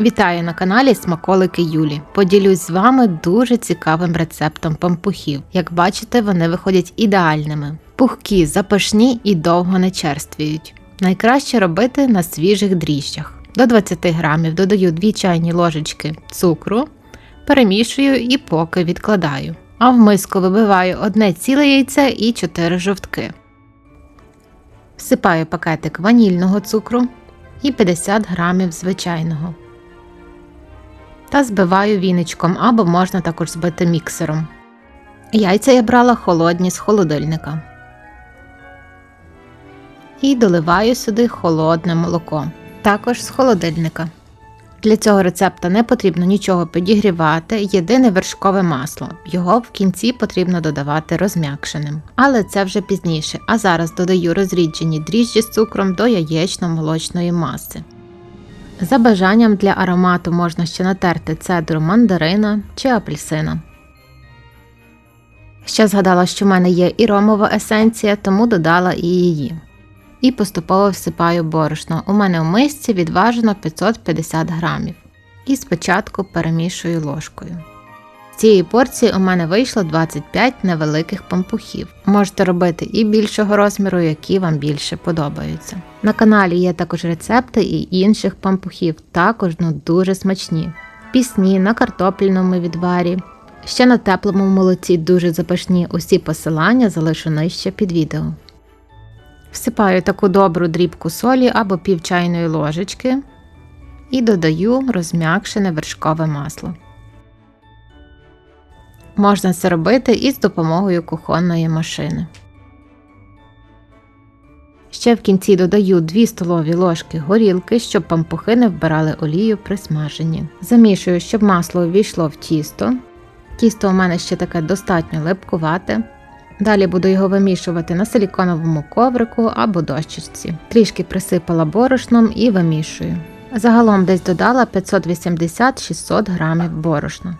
Вітаю на каналі Смаколики Юлі. Поділюсь з вами дуже цікавим рецептом пампухів. Як бачите, вони виходять ідеальними. Пухкі, запашні і довго не черствіють. Найкраще робити на свіжих дріжджах. До 20 грамів додаю 2 чайні ложечки цукру, перемішую і поки відкладаю. А в миску вибиваю одне ціле яйце і 4 жовтки. Всипаю пакетик ванільного цукру і 50 грамів звичайного та збиваю віничком або можна також збити міксером. Яйця я брала холодні з холодильника. І доливаю сюди холодне молоко, також з холодильника. Для цього рецепта не потрібно нічого підігрівати, єдине вершкове масло. Його в кінці потрібно додавати розм'якшеним. Але це вже пізніше. А зараз додаю розріджені дріжджі з цукром до яєчно-молочної маси. За бажанням для аромату можна ще натерти цедру мандарина чи апельсина. Ще згадала, що в мене є і ромова есенція, тому додала і її. І поступово всипаю борошно. У мене в мисці відважено 550 грамів. І спочатку перемішую ложкою. Цієї порції у мене вийшло 25 невеликих пампухів. Можете робити і більшого розміру, які вам більше подобаються. На каналі є також рецепти і інших пампухів, також ну дуже смачні. Пісні на картопляному відварі. Ще на теплому молоці дуже запашні. Усі посилання залишу нижче під відео. Всипаю таку добру дрібку солі або пів чайної ложечки і додаю розм'якшене вершкове масло. Можна це робити і з допомогою кухонної машини. Ще в кінці додаю 2 столові ложки горілки, щоб пампухи не вбирали олію при смаженні. Замішую, щоб масло увійшло в тісто. Тісто у мене ще таке достатньо липкувате. Далі буду його вимішувати на силіконовому коврику або дощечці. Трішки присипала борошном і вимішую. Загалом десь додала 580-600 грамів борошна.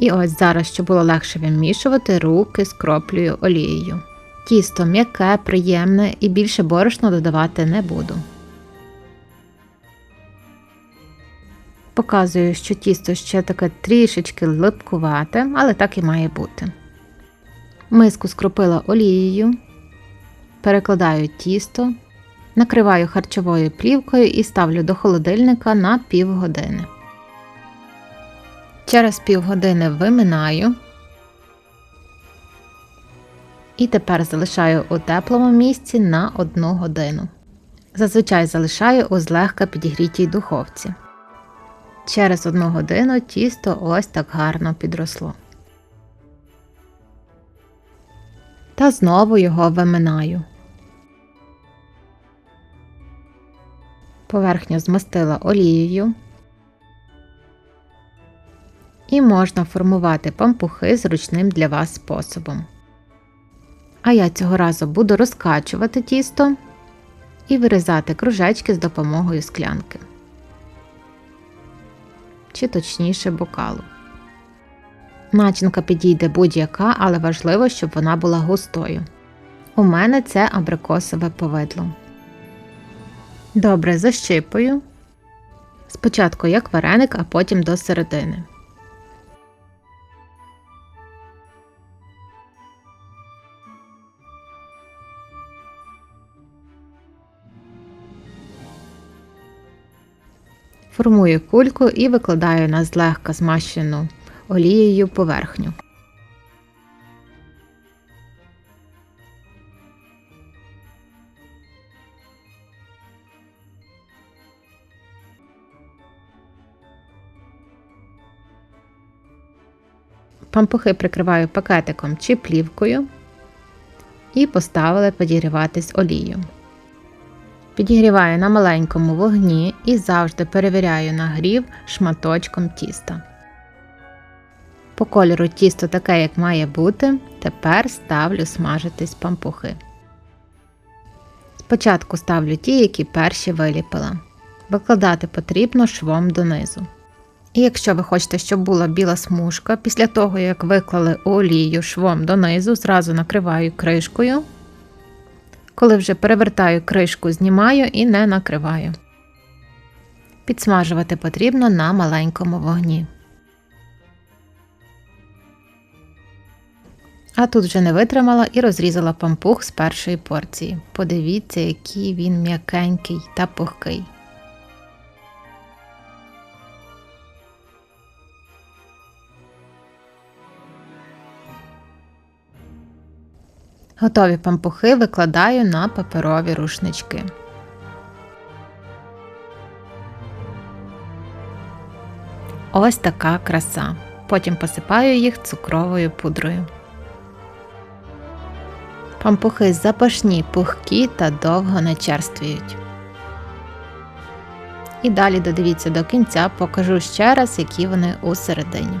І ось зараз, щоб було легше вимішувати, руки скроплюю олією. Тісто м'яке, приємне і більше борошна додавати не буду. Показую, що тісто ще таке трішечки липкувате, але так і має бути. Миску скропила олією, перекладаю тісто, накриваю харчовою плівкою і ставлю до холодильника на півгодини. Через півгодини виминаю. І тепер залишаю у теплому місці на 1 годину. Зазвичай залишаю у злегка підігрітій духовці. Через 1 годину тісто ось так гарно підросло. Та знову його виминаю. Поверхню змастила олією і можна формувати пампухи зручним для вас способом. А я цього разу буду розкачувати тісто і вирізати кружечки з допомогою склянки, чи точніше бокалу. Начинка підійде будь-яка, але важливо, щоб вона була густою. У мене це абрикосове повидло. Добре защипую. Спочатку як вареник, а потім до середини. Формую кульку і викладаю на злегка змащену олією поверхню. Пампухи прикриваю пакетиком чи плівкою і поставили підігріватись олією. Підігріваю на маленькому вогні і завжди перевіряю нагрів шматочком тіста. По кольору тісто таке, як має бути, тепер ставлю смажитись пампухи. Спочатку ставлю ті, які перші виліпила. Викладати потрібно швом донизу. І якщо ви хочете, щоб була біла смужка, після того як виклали олію швом донизу, зразу накриваю кришкою Коли вже перевертаю кришку, знімаю і не накриваю. Підсмажувати потрібно на маленькому вогні. А тут вже не витримала і розрізала пампух з першої порції. Подивіться, який він м'якенький та пухкий. Готові пампухи викладаю на паперові рушнички. Ось така краса. Потім посипаю їх цукровою пудрою. Пампухи запашні, пухкі та довго не черствіють. І далі додивіться до кінця, покажу ще раз, які вони усередині.